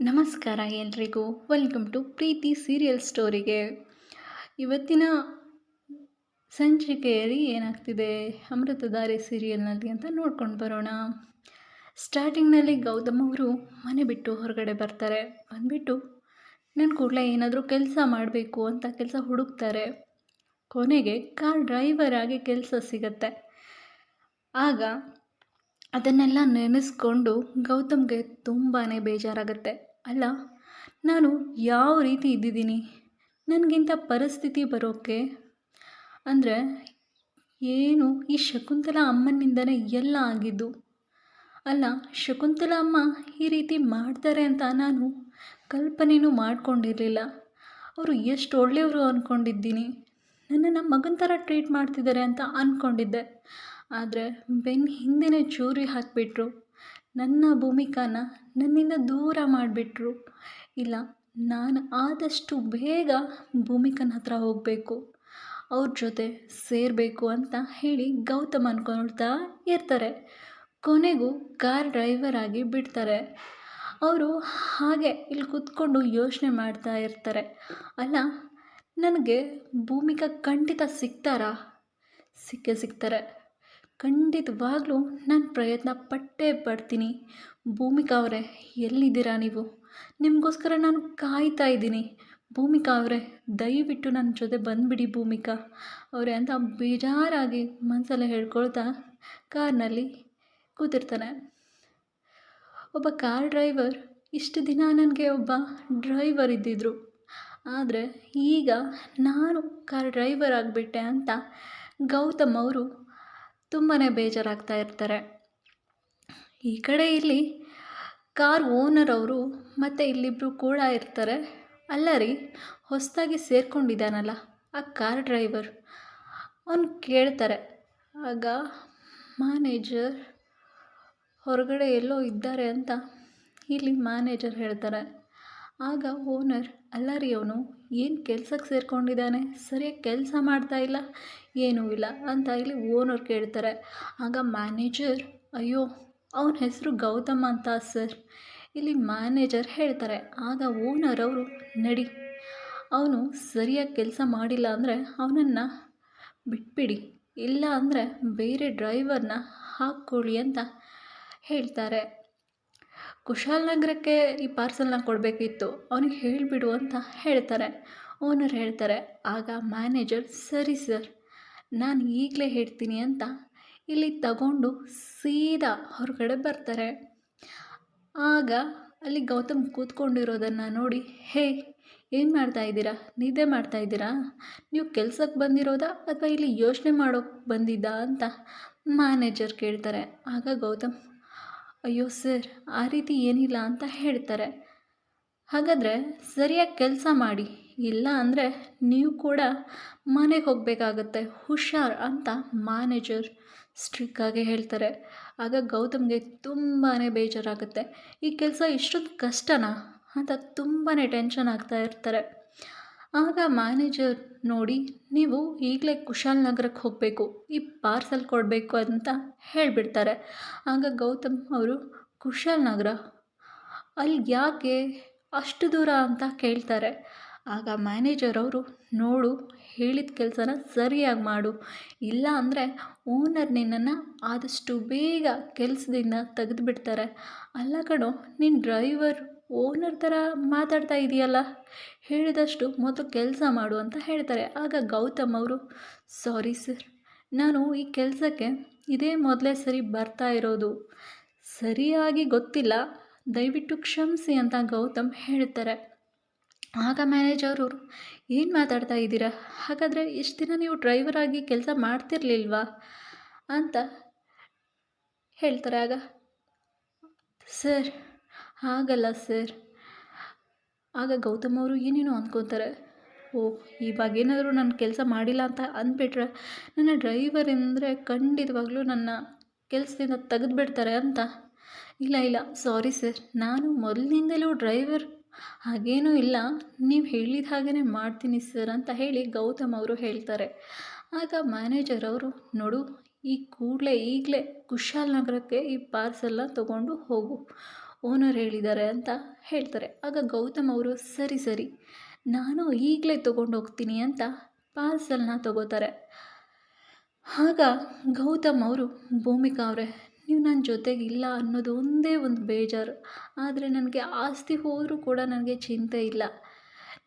ನಮಸ್ಕಾರ ಎಲ್ರಿಗೂ. Welcome to Preethi serial ಸ್ಟೋರಿಗೆ ಇವತ್ತಿನ ಸಂಚಿಕೆಯಲ್ಲಿ ಏನಾಗ್ತಿದೆ? ಅಮೃತಧಾರೆ ಸೀರಿಯಲ್ನಲ್ಲಿ ಅಂತ ನೋಡ್ಕೊಂಡು ಬರೋಣ. ಸ್ಟಾರ್ಟಿಂಗ್ನಲ್ಲಿ ಗೌತಮ್ ಅವರು ಮನೆ ಬಿಟ್ಟು ಹೊರಗಡೆ ಬರ್ತಾರೆ. ಬಂದುಬಿಟ್ಟು ನನ್ನ ಕೂಡಲೇ ಏನಾದರೂ ಕೆಲಸ ಮಾಡಬೇಕು ಅಂತ ಕೆಲಸ ಹುಡುಕ್ತಾರೆ. ಕೊನೆಗೆ ಕಾರ್ ಡ್ರೈವರ್ ಆಗಿ ಕೆಲಸ ಸಿಗತ್ತೆ. ಆಗ ಅದನ್ನೆಲ್ಲ ನೆನೆಸ್ಕೊಂಡು ಗೌತಮ್ಗೆ ತುಂಬಾ ಬೇಜಾರಾಗುತ್ತೆ. ಅಲ್ಲ, ನಾನು ಯಾವ ರೀತಿ ಇದ್ದಿದ್ದೀನಿ? ನನಗಿಂತ ಪರಿಸ್ಥಿತಿ ಬರೋಕ್ಕೆ ಅಂದರೆ, ಏನು ಈ ಶಕುಂತಲ ಅಮ್ಮನಿಂದನೇ ಎಲ್ಲ ಆಗಿದ್ದು? ಅಲ್ಲ, ಶಕುಂತಲ ಅಮ್ಮ ಈ ರೀತಿ ಮಾಡ್ತಾರೆ ಅಂತ ನಾನು ಕಲ್ಪನೆಯೂ ಮಾಡ್ಕೊಂಡಿರಲಿಲ್ಲ. ಅವರು ಎಷ್ಟು ಒಳ್ಳೆಯವರು ಅಂದ್ಕೊಂಡಿದ್ದೀನಿ ನನ್ನನ್ನು ಮಗನ ಥರ ಟ್ರೀಟ್ ಮಾಡ್ತಿದ್ದಾರೆ ಅಂತ ಅಂದ್ಕೊಂಡಿದ್ದೆ ಆದರೆ ಬೆನ್ನು ಹಿಂದೆನೇ ಚೂರಿ ಹಾಕಿಬಿಟ್ರು. ನನ್ನ ಭೂಮಿಕಾನ ನನ್ನಿಂದ ದೂರ ಮಾಡಿಬಿಟ್ರು. ಇಲ್ಲ, ನಾನು ಆದಷ್ಟು ಬೇಗ ಭೂಮಿಕನ ಹತ್ರ ಹೋಗಬೇಕು. ಅವ್ರ ಜೊತೆ ಸೇರಬೇಕು ಅಂತ ಹೇಳಿ ಗೌತಮ್ ಅಂದ್ಕೊಳ್ತಾ ಇರ್ತಾರೆ. ಕೊನೆಗೂ ಕಾರ್ ಡ್ರೈವರ್ ಆಗಿ ಬಿಡ್ತಾರೆ. ಅವರು ಹಾಗೆ ಇಲ್ಲಿ ಕೂತ್ಕೊಂಡು ಯೋಚನೆ ಮಾಡ್ತಾ ಇರ್ತಾರೆ. ಅಲ್ಲ, ನನಗೆ ಭೂಮಿಕಾ ಖಂಡಿತ ಸಿಗ್ತಾರಾ? ಸಿಕ್ಕೇ ಸಿಗ್ತಾರೆ. ಖಂಡಿತವಾಗ್ಲೂ ನಾನು ಪ್ರಯತ್ನ ಪಟ್ಟೇ ಪಡ್ತೀನಿ. ಭೂಮಿಕಾ ಅವರೇ, ಎಲ್ಲಿದ್ದೀರಾ ನೀವು? ನಿಮಗೋಸ್ಕರ ನಾನು ಕಾಯ್ತಾ ಇದ್ದೀನಿ. ಭೂಮಿಕಾ ಅವರೇ, ದಯವಿಟ್ಟು ನನ್ನ ಜೊತೆ ಬಂದುಬಿಡಿ ಭೂಮಿಕಾ. ಅವರೇ ಅಂತ ಬೇಜಾರಾಗಿ ಮನಸಲ್ಲೇ ಹೇಳ್ಕೊಳ್ತಾ ಕಾರ್ನಲ್ಲಿ ಕೂತಿರ್ತಾನೆ. ಒಬ್ಬ ಕಾರ್ ಡ್ರೈವರ್, ಇಷ್ಟು ದಿನ ನನಗೆ ಒಬ್ಬ ಡ್ರೈವರ್ ಇದ್ದಿದ್ರು. ಆದರೆ ಈಗ ನಾನು ಕಾರ್ ಡ್ರೈವರ್ ಆಗಿಬಿಟ್ಟೆ ಅಂತ ಗೌತಮ್ ಅವರು ತುಂಬಾ ಬೇಜಾರಾಗ್ತಾ ಇರ್ತಾರೆ. ಈ ಕಡೆ ಇಲ್ಲಿ ಕಾರ್ ಓನರ್ ಅವರು ಮತ್ತು ಇಲ್ಲಿಬ್ಬರು ಕೂಡ ಇರ್ತಾರೆ. ಅಲ್ಲ ರೀ, ಹೊಸದಾಗಿ ಸೇರ್ಕೊಂಡಿದ್ದಾನಲ್ಲ, ಆ ಕಾರ್ ಡ್ರೈವರ್. ಅವನು ಕೇಳ್ತಾರೆ, ಆಗ ಮ್ಯಾನೇಜರ್ ಹೊರಗಡೆ ಎಲ್ಲೋ ಇದ್ದಾರೆ ಅಂತ ಇಲ್ಲಿ ಮ್ಯಾನೇಜರ್ ಹೇಳ್ತಾರೆ. ಆಗ ಓನರ್ ಅಲ್ಲ ರೀ ಅವನು ಏನು ಕೆಲ್ಸಕ್ಕೆ ಸೇರ್ಕೊಂಡಿದ್ದಾನೆ? ಸರಿಯಾಗಿ ಕೆಲಸ ಮಾಡ್ತಾ ಇಲ್ಲ? ಏನೂ ಇಲ್ಲ ಅಂತ ಇಲ್ಲಿ ಓನರ್ ಕೇಳ್ತಾರೆ. ಆಗ ಮ್ಯಾನೇಜರ್, ಅಯ್ಯೋ, ಅವನ ಹೆಸರು ಗೌತಮ್ ಅಂತ ಸರ್. ಇಲ್ಲಿ ಮ್ಯಾನೇಜರ್ ಹೇಳ್ತಾರೆ. ಆಗ ಓನರ್ ಅವರು, ನಡಿ, ಅವನು ಸರಿಯಾಗಿ ಕೆಲಸ ಮಾಡಿಲ್ಲ ಅಂದರೆ ಅವನನ್ನು ಬಿಟ್ಬಿಡಿ. ಇಲ್ಲ ಅಂದರೆ ಬೇರೆ ಡ್ರೈವರ್ನ ಹಾಕ್ಕೊಳ್ಳಿ ಅಂತ ಹೇಳ್ತಾರೆ. ಕುಶಾಲನಗರಕ್ಕೆ ಈ ಪಾರ್ಸಲ್ನ ಕೊಡಬೇಕಿತ್ತು. ಅವನಿಗೆ ಹೇಳಿಬಿಡು ಅಂತ ಹೇಳ್ತಾರೆ. ಓನರ್ ಹೇಳ್ತಾರೆ, ಆಗ ಮ್ಯಾನೇಜರ್, ಸರಿ ಸರ್. ನಾನು ಈಗಲೇ ಹೇಳ್ತೀನಿ ಅಂತ. ಇಲ್ಲಿ ತಗೊಂಡು ಸೀದಾ ಹೊರಗಡೆ ಬರ್ತಾರೆ. ಆಗ ಅಲ್ಲಿ ಗೌತಮ್ ಕೂತ್ಕೊಂಡಿರೋದನ್ನು ನೋಡಿ, ಹೇ, ಏನು ಮಾಡ್ತಾ ಇದ್ದೀರಾ? ನಿದ್ದೆ ಮಾಡ್ತಾ ಇದ್ದೀರಾ? ನೀವು ಕೆಲಸಕ್ಕೆ ಬಂದಿರೋದಾ ಅಥವಾ ಇಲ್ಲಿ ಯೋಚನೆ ಮಾಡೋಕ್ಕೆ ಬಂದಿದ್ದಾ? ಅಂತ ಮ್ಯಾನೇಜರ್ ಕೇಳ್ತಾರೆ. ಆಗ ಗೌತಮ್ ಅಯ್ಯೋ ಸರ್, ಆ ರೀತಿ ಏನಿಲ್ಲ ಅಂತ ಹೇಳ್ತಾರೆ. ಹಾಗಾದರೆ ಸರಿಯಾಗಿ ಕೆಲಸ ಮಾಡಿ, ಇಲ್ಲ ಅಂದರೆ ನೀವು ಕೂಡ ಮನೆಗೆ ಹೋಗಬೇಕಾಗತ್ತೆ, ಹುಷಾರ್ ಅಂತ ಮ್ಯಾನೇಜರ್ ಸ್ಟ್ರಿಕ್ಕಾಗಿ ಹೇಳ್ತಾರೆ. ಆಗ ಗೌತಮ್ಗೆ ತುಂಬಾ ಬೇಜಾರಾಗುತ್ತೆ. ಈ ಕೆಲಸ ಇಷ್ಟೊಂದು ಕಷ್ಟನಾ ಅಂತ ತುಂಬಾ ಟೆನ್ಷನ್ ಆಗ್ತಾ ಇರ್ತಾರೆ. ಆಗ ಮ್ಯಾನೇಜರ್ ನೋಡಿ, ನೀವು ಈಗಲೇ ಕುಶಾಲನಗರಕ್ಕೆ ಹೋಗಬೇಕು, ಈ ಪಾರ್ಸಲ್ ಕೊಡಬೇಕು ಅಂತ ಹೇಳಿಬಿಡ್ತಾರೆ. ಆಗ ಗೌತಮ್ ಅವರು ಕುಶಾಲನಗರ ಅಲ್ಲಿ ಯಾಕೆ ಅಷ್ಟು ದೂರ ಅಂತ ಕೇಳ್ತಾರೆ. ಆಗ ಮ್ಯಾನೇಜರ್ ಅವರು, ನೋಡು, ಹೇಳಿದ ಕೆಲಸನ ಸರಿಯಾಗಿ ಮಾಡು. ಇಲ್ಲ ಅಂದರೆ ಓನರ್ ನಿನ್ನನ್ನು ಆದಷ್ಟು ಬೇಗ ಕೆಲಸದಿಂದ ತೆಗೆದುಬಿಡ್ತಾರೆ. ಅಲ್ಲ ಕಣೋ ನಿನ್ನ ಡ್ರೈವರ್ ಓನರ್ ಥರ ಮಾತಾಡ್ತಾ ಇದೆಯಲ್ಲ? ಹೇಳಿದಷ್ಟು ಮೊದಲು ಕೆಲಸ ಮಾಡು ಅಂತ ಹೇಳ್ತಾರೆ. ಆಗ ಗೌತಮ್ ಅವರು, ಸಾರಿ ಸರ್, ನಾನು ಈ ಕೆಲಸಕ್ಕೆ ಇದೇ ಮೊದಲೇ ಸರಿ ಬರ್ತಾ ಇರೋದು. ಸರಿಯಾಗಿ ಗೊತ್ತಿಲ್ಲ. ದಯವಿಟ್ಟು ಕ್ಷಮಿಸಿ ಅಂತ ಗೌತಮ್ ಹೇಳ್ತಾರೆ. ಆಗ ಮ್ಯಾನೇಜರ್ ಅವರು, ಏನು ಮಾತಾಡ್ತಾ ಇದ್ದೀರಾ? ಹಾಗಾದರೆ ಇಷ್ಟು ದಿನ ನೀವು ಡ್ರೈವರ್ ಆಗಿ ಕೆಲಸ ಮಾಡ್ತಿರ್ಲಿಲ್ವಾ? ಅಂತ ಹೇಳ್ತಾರೆ. ಆಗ, ಸರ್ ಹಾಗಲ್ಲ ಸರ್. ಆಗ ಗೌತಮ್ ಅವರು ಏನೇನೋ ಅಂದ್ಕೊತಾರೆ. ಓ, ಇವಾಗ ಏನಾದರೂ ನಾನು ಕೆಲಸ ಮಾಡಿಲ್ಲ ಅಂತ ಅಂದ್ಬಿಟ್ರೆ ನನ್ನ ಡ್ರೈವರ್ ಅಂದರೆ ಖಂಡಿತವಾಗ್ಲೂ ನನ್ನ ಕೆಲಸದಿಂದ ತೆಗೆದುಬಿಡ್ತಾರೆ ಅಂತ? ಇಲ್ಲ ಇಲ್ಲ, ಸಾರಿ ಸರ್. ನಾನು ಮೊದಲಿನಿಂದಲೂ ಡ್ರೈವರ್ ಹಾಗೇನೂ ಇಲ್ಲ. ನೀವು ಹೇಳಿದ ಹಾಗೆಯೇ ಮಾಡ್ತೀನಿ ಸರ್ ಅಂತ ಹೇಳಿ ಗೌತಮ್ ಅವರು ಹೇಳ್ತಾರೆ. ಆಗ ಮ್ಯಾನೇಜರ್ ಅವರು, ನೋಡು, ಈ ಕೂಡಲೇ ಈಗಲೇ ಕುಶಾಲ್ ನಗರಕ್ಕೆ ಈ ಪಾರ್ಸೆಲ್ನ ತೊಗೊಂಡು ಹೋಗು. ಓನರ್ ಹೇಳಿದ್ದಾರೆ ಅಂತ ಹೇಳ್ತಾರೆ. ಆಗ ಗೌತಮ್ ಅವರು, ಸರಿ ಸರಿ. ನಾನು ಈಗಲೇ ತೊಗೊಂಡು ಹೋಗ್ತೀನಿ ಅಂತ ಪಾರ್ಸೆಲ್ನ ತಗೋತಾರೆ. ಆಗ ಗೌತಮ್ ಅವರು, ಭೂಮಿಕಾ ಅವರೇ ನನ್ನ ಜೊತೆಗೆ ಇಲ್ಲ ಅನ್ನೋದು ಒಂದೇ ಒಂದು ಬೇಜಾರು. ಆದರೆ ನನಗೆ ಆಸ್ತಿ ಹೋದರೂ ಕೂಡ ನನಗೆ ಚಿಂತೆ ಇಲ್ಲ.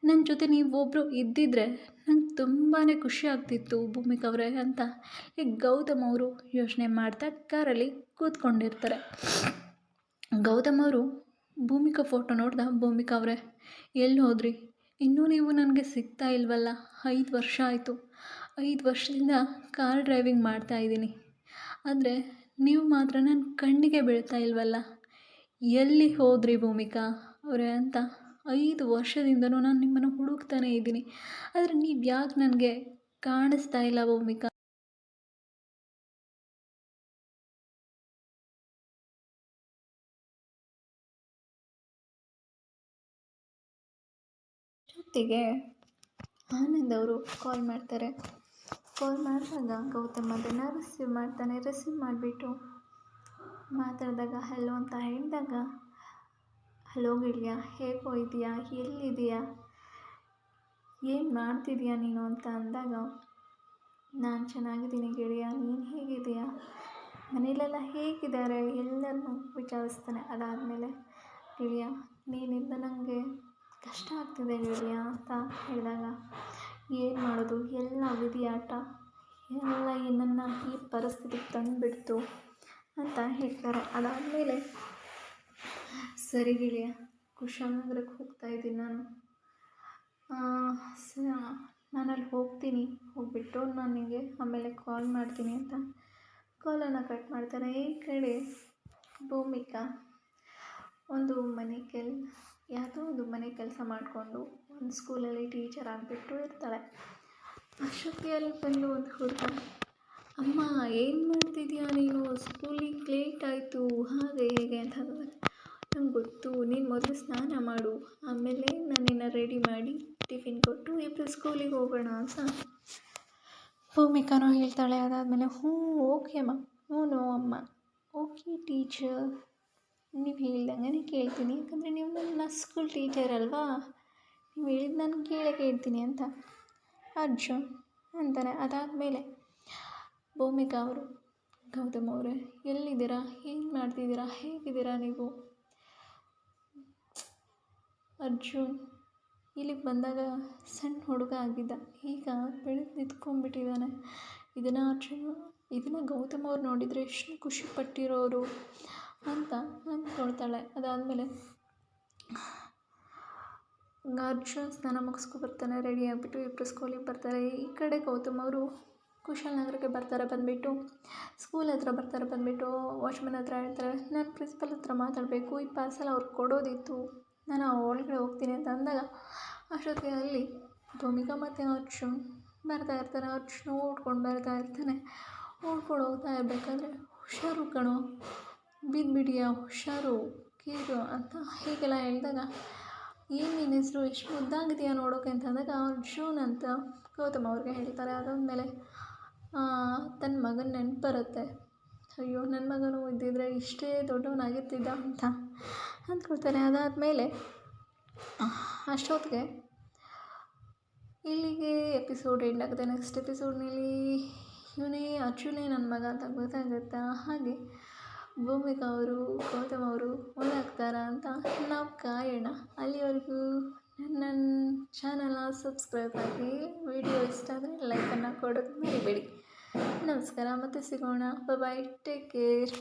ನನ್ನ ಜೊತೆ ನೀವು ಒಬ್ಬರು ಇದ್ದಿದ್ದರೆ ನಂಗೆ ತುಂಬಾ ಖುಷಿ ಆಗ್ತಿತ್ತು ಭೂಮಿಕಾ ಅವರೇ ಅಂತ. ಈ ಗೌತಮ್ ಅವರು ಯೋಚನೆ ಮಾಡ್ತಾ ಕಾರಲ್ಲಿ ಕೂತ್ಕೊಂಡಿರ್ತಾರೆ. ಗೌತಮ್ ಅವರು ಭೂಮಿಕಾ ಫೋಟೋ ನೋಡ್ದ? ಭೂಮಿಕಾ ಅವರೇ, ಎಲ್ಲಿ ಹೋದ್ರಿ? ಇನ್ನೂ ನೀವು ನನಗೆ ಸಿಗ್ತಾ ಇಲ್ವಲ್ಲ? ಐದು ವರ್ಷ ಆಯಿತು. ಐದು ವರ್ಷದಿಂದ ಕಾರ್ ಡ್ರೈವಿಂಗ್ ಮಾಡ್ತಾ ಇದ್ದೀನಿ. ಆದರೆ ನೀವು ಮಾತ್ರ ನನ್ನ ಕಣ್ಣಿಗೆ ಬೀಳ್ತಾ ಇಲ್ವಲ್ಲ? ಎಲ್ಲಿ ಹೋದ್ರಿ ಭೂಮಿಕಾ? ಅವರೇ ಅಂತ ಐದು ವರ್ಷದಿಂದನೂ ನಾನು ನಿಮ್ಮನ್ನು ಹುಡುಕ್ತಾನೇ ಇದ್ದೀನಿ. ಆದರೆ ನೀವು ಯಾಕೆ ನನಗೆ ಕಾಣಿಸ್ತಾ ಇಲ್ಲ ಭೂಮಿಕಾ? ಜೊತೆಗೆ ಆನಂದ್ ಅವರು ಕಾಲ್ ಮಾಡ್ತಾರೆ. ಕಾಲ್ ಮಾಡಿದಾಗ ಗೌತಮ್ ಅದನ್ನು ರಿಸೀವ್ ಮಾಡ್ತಾನೆ ರಿಸೀವ್ ಮಾಡಿಬಿಟ್ಟು ಮಾತಾಡಿದಾಗ ಹಲೋ ಅಂತ ಹೇಳಿದಾಗ ಹಲೋ ಗಿಳಿಯ, ಹೇಗೋ ಇದೆಯಾ ಎಲ್ಲಿದೆಯಾ ಏನು ಮಾಡ್ತಿದ್ಯಾ ನೀನು? ಅಂತ ಅಂದಾಗ, ನಾನು ಚೆನ್ನಾಗಿದ್ದೀನಿ ಗೆಳೆಯ, ನೀನು ಹೇಗಿದೆಯಾ ಮನೇಲೆಲ್ಲ ಹೇಗಿದ್ದಾರೆ? ಎಲ್ಲರನ್ನೂ ವಿಚಾರಿಸ್ತಾನೆ. ಅದಾದಮೇಲೆ, ಗೆಳೆಯ, ನೀನಿಂದ ನನಗೆ ಕಷ್ಟ ಆಗ್ತಿದೆ ಗೆಳೆಯ, ಅಂತ ಹೇಳಿದಾಗ ಏನು ಮಾಡೋದು? ಎಲ್ಲ ಆಟ ಎಲ್ಲ ನನ್ನನ್ನು ಈ ಪರಿಸ್ಥಿತಿಗೆ ತಂದುಬಿಡ್ತು ಅಂತ ಹೇಳ್ತಾರೆ. ಅದಾದಮೇಲೆ, ಸರಿ ಕುಶಾಲನಗರಕ್ಕೆ ಹೋಗ್ತಾ ಇದ್ದೀನಿ ನಾನು. ನಾನು ಅಲ್ಲಿ ಹೋಗ್ತೀನಿ. ಹೋಗ್ಬಿಟ್ಟು ನಾನು ನಿಮಗೆ ಆಮೇಲೆ ಕಾಲ್ ಮಾಡ್ತೀನಿ ಅಂತ. ಕಾಲನ್ನು ಕಟ್ ಮಾಡ್ತಾರೆ. ಈ ಕಡೆ ಭೂಮಿಕಾ, ಒಂದು ಮನೆ ಕೆಲ್ ಯಾವುದೋ ಒಂದು ಮನೆ ಕೆಲಸ ಮಾಡಿಕೊಂಡು ಒಂದು ಸ್ಕೂಲಲ್ಲಿ ಟೀಚರ್ ಆಗಿಬಿಟ್ಟು ಇರ್ತಾಳೆ. ಅಷ್ಟೊತ್ತಿಗೆ ಬಂದು ಒಂದು ಹುಡುಗ, ಅಮ್ಮ, ಏನು ಮಾಡ್ತಿದ್ಯಾ ನೀನು? ಸ್ಕೂಲಿಗೆ ಲೇಟ್ ಆಯಿತು, ಹಾಗೆ ಹೇಗೆ ಅಂತ ನಂಗೆ ಗೊತ್ತು, ನೀನು ಮೊದಲು ಸ್ನಾನ ಮಾಡು, ಆಮೇಲೆ ನಾನು ರೆಡಿ ಮಾಡಿ ಟಿಫಿನ್ ಕೊಟ್ಟು ಇಬ್ಬರು ಸ್ಕೂಲಿಗೆ ಹೋಗೋಣ ಅಂತ. ಭೂಮಿಕಾನೂ ಹೇಳ್ತಾಳೆ, ಅದಾದಮೇಲೆ, ಹ್ಞೂ, ಓಕೆ, ಅಮ್ಮ, ಹ್ಞೂ ನೋ ಅಮ್ಮ, ಓಕೆ ಟೀಚರ್ ನೀವು ಹೇಳ್ದಂಗೆ ಕೇಳ್ತೀನಿ. ಯಾಕಂದರೆ ನೀವು ನನ್ನ ಸ್ಕೂಲ್ ಟೀಚರ್ ಅಲ್ವಾ? ನೀವು ಹೇಳಿದ್ದು ನಾನು ಕೇಳೇ ಕೇಳ್ತೀನಿ ಅಂತ. ಅರ್ಜುನ್ ಅಂತಾನೆ. ಅದಾದಮೇಲೆ ಭೂಮಿಕಾ ಅವರು, ಗೌತಮ್ ಅವರೇ, ಎಲ್ಲಿದ್ದೀರಾ? ಏನು ಮಾಡ್ತಿದ್ದೀರಾ? ಹೇಗಿದ್ದೀರಾ ನೀವು? ಅರ್ಜುನ್ ಇಲ್ಲಿಗೆ ಬಂದಾಗ ಸಣ್ಣ ಹುಡುಗ ಆಗಿದ್ದ. ಈಗ ಬೆಳೆದು ನಿಂತ್ಕೊಂಡ್ಬಿಟ್ಟಿದ್ದಾನೆ. ಇದನ್ನು ಅರ್ಜುನ್, ಇದನ್ನು ಗೌತಮ್ ಅವ್ರು ನೋಡಿದರೆ ಎಷ್ಟು ಖುಷಿ ಪಟ್ಟಿರೋರು. ಅಂತ ಅಂದ್ಕೊಳ್ತಾಳೆ ಅದಾದಮೇಲೆ ಅರ್ಜುನ್ ಸ್ನಾನ ಮುಗಿಸ್ಕೊಬರ್ತಾನೆ ರೆಡಿ ಆಗಿಬಿಟ್ಟು ಇಬ್ಬರು ಸ್ಕೂಲಿಗೆ ಬರ್ತಾರೆ. ಈ ಕಡೆ ಗೌತಮ್ ಅವರು ಕುಶಾಲನಗರಕ್ಕೆ ಬರ್ತಾರೆ ಬಂದುಬಿಟ್ಟು. ಸ್ಕೂಲ್ ಹತ್ರ ಬರ್ತಾರೆ ಬಂದುಬಿಟ್ಟು. ವಾಚ್ಮನ್ ಹತ್ರ ಹೇಳ್ತಾರೆ, ನಾನು ಪ್ರಿನ್ಸಿಪಲ್ ಹತ್ರ ಮಾತಾಡಬೇಕು. ಈ ಪಾರ್ಸಲ್ ಅವ್ರು ಕೊಡೋದಿತ್ತು. ನಾನು ಒಳಗಡೆ ಹೋಗ್ತೀನಿ ಅಂತ ಅಂದಾಗ ಅಷ್ಟೊತ್ತಿಗೆ ಅಲ್ಲಿ ಭೂಮಿಕಾ ಮತ್ತು ಅರ್ಜುನ್ ಬರ್ತಾ ಇರ್ತಾರೆ ಅರ್ಜುನ್ ಓಡ್ಕೊಂಡು ಬರ್ತಾ ಇರ್ತಾನೆ. ಓಡ್ಕೊಂಡು ಹೋಗ್ತಾ ಇರಬೇಕಾದ್ರೆ ಹುಷಾರು ಕಣೋ. ಬಿದ್ದುಬಿಟ್ಟಿಯಾ ಹುಷಾರು, ಕೀರು ಅಂತ ಹೀಗೆಲ್ಲ ಹೇಳಿದಾಗ, ಏನು ನಿನ್ನ ಹೆಸರು? ಎಷ್ಟು ಮುದ್ದಾಗಿದೆಯಾ ನೋಡೋಕೆ? ಅಂತ ಅಂದಾಗ ಅರ್ಜುನ್ ಅಂತ ಗೌತಮ್ ಅವ್ರಿಗೆ ಹೇಳ್ತಾರೆ ಅದಾದಮೇಲೆ ತನ್ನ ಮಗನ ನೆನಪು ಬರುತ್ತೆ ಅಯ್ಯೋ ನನ್ನ ಮಗನು ಇದ್ದಿದ್ರೆ ಇಷ್ಟೇ ದೊಡ್ಡವನಾಗಿರ್ತಿದ್ದ ಅಂತ ಅಂದ್ಕೊಳ್ತಾರೆ. ಅದಾದಮೇಲೆ ಅಷ್ಟೊತ್ತಿಗೆ ಇಲ್ಲಿಗೆ ಎಪಿಸೋಡ್ ಎಂಡ್ ಆಗುತ್ತೆ ನೆಕ್ಸ್ಟ್ ಎಪಿಸೋಡ್ನಲ್ಲಿ ಇವನೇ ಅರ್ಜುನೇ ನನ್ನ ಮಗ ಅಂತ ಗೊತ್ತಾಗುತ್ತೆ? ಹಾಗೆ ಭೂಮಿಕಾ ಅವರು, ಗೌತಮ್ ಅವರು ಒಂದಾಗ್ತಾರಾ ಅಂತ ನಾವು ಕಾಯೋಣ. ಅಲ್ಲಿವರೆಗೂ ನನ್ನ ಚಾನಲ್ನ ಸಬ್ಸ್ಕ್ರೈಬ್ ಆಗಿ ವಿಡಿಯೋ ಇಷ್ಟ ಆದರೆ ಲೈಕನ್ನು ಕೊಡೋದು ಮರಿಬೇಡಿ. ನಮಸ್ಕಾರ ಮತ್ತೆ ಸಿಗೋಣ. Bye take care